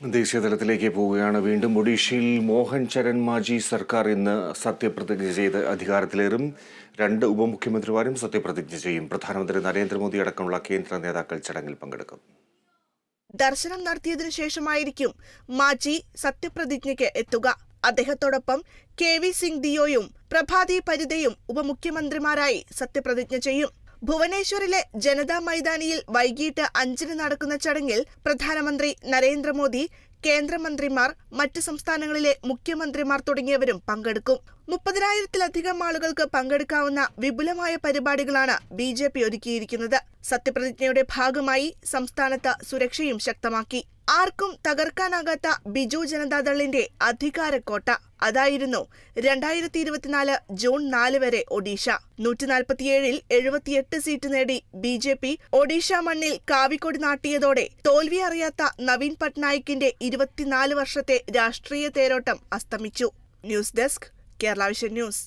ദേശീയതലത്തിലേക്ക് പോവുകയാണ്. വീണ്ടും ഒഡീഷയിൽ മോഹൻ ചരൺ മാജി സർക്കാർ ഇന്ന് സത്യപ്രതിജ്ഞ ചെയ്ത് അധികാരത്തിലേറും. രണ്ട് ഉപമുഖ്യമന്ത്രിമാരും സത്യപ്രതിജ്ഞ ചെയ്യും. പ്രധാനമന്ത്രി നരേന്ദ്രമോദി അടക്കമുള്ള കേന്ദ്ര നേതാക്കൾ ചടങ്ങിൽ പങ്കെടുക്കും. ദർശനം നടത്തിയതിനു ശേഷമായിരിക്കും മാജി സത്യപ്രതിജ്ഞയ്ക്ക് എത്തുക. അദ്ദേഹത്തോടൊപ്പം കെ വി സിംഗ് ദിയോയും പ്രഭാതി പരിതയും ഉപമുഖ്യമന്ത്രിമാരായി സത്യപ്രതിജ്ഞ ചെയ്യും. ഭുവനേശ്വറിലെ ജനതാ മൈതാനിയിൽ വൈകിട്ട് അഞ്ചിന് നടക്കുന്ന ചടങ്ങിൽ പ്രധാനമന്ത്രി നരേന്ദ്രമോദി കേന്ദ്രമന്ത്രിമാർ മറ്റ് സംസ്ഥാനങ്ങളിലെ മുഖ്യമന്ത്രിമാർ തുടങ്ങിയവരും പങ്കെടുക്കും. മുപ്പതിനായിരത്തിലധികം ആളുകൾക്ക് പങ്കെടുക്കാവുന്ന വിപുലമായ പരിപാടികളാണ് ബി ജെ പി ഒരുക്കിയിരിക്കുന്നത്. സത്യപ്രതിജ്ഞയുടെ ഭാഗമായി സംസ്ഥാനത്ത് സുരക്ഷയും ശക്തമാക്കി. ആർക്കും തകർക്കാനാകാത്ത ബിജു ജനതാദളിന്റെ അധികാരക്കോട്ട. അതായിരുന്നു രണ്ടായിരത്തി ഇരുപത്തിനാല് ജൂൺ നാല് വരെ ഒഡീഷ. നൂറ്റി നാൽപ്പത്തിയേഴിൽ എഴുപത്തിയെട്ട് സീറ്റ് നേടി ബി ജെ പി ഒഡീഷ മണ്ണിൽ കാവിക്കൊടി നാട്ടിയതോടെ തോൽവി അറിയാത്ത നവീൻ പട്നായിക്കിന്റെ ഇരുപത്തിനാല് വർഷത്തെ രാഷ്ട്രീയ തേരോട്ടം അസ്തമിച്ചു. News desk Kerala vision news.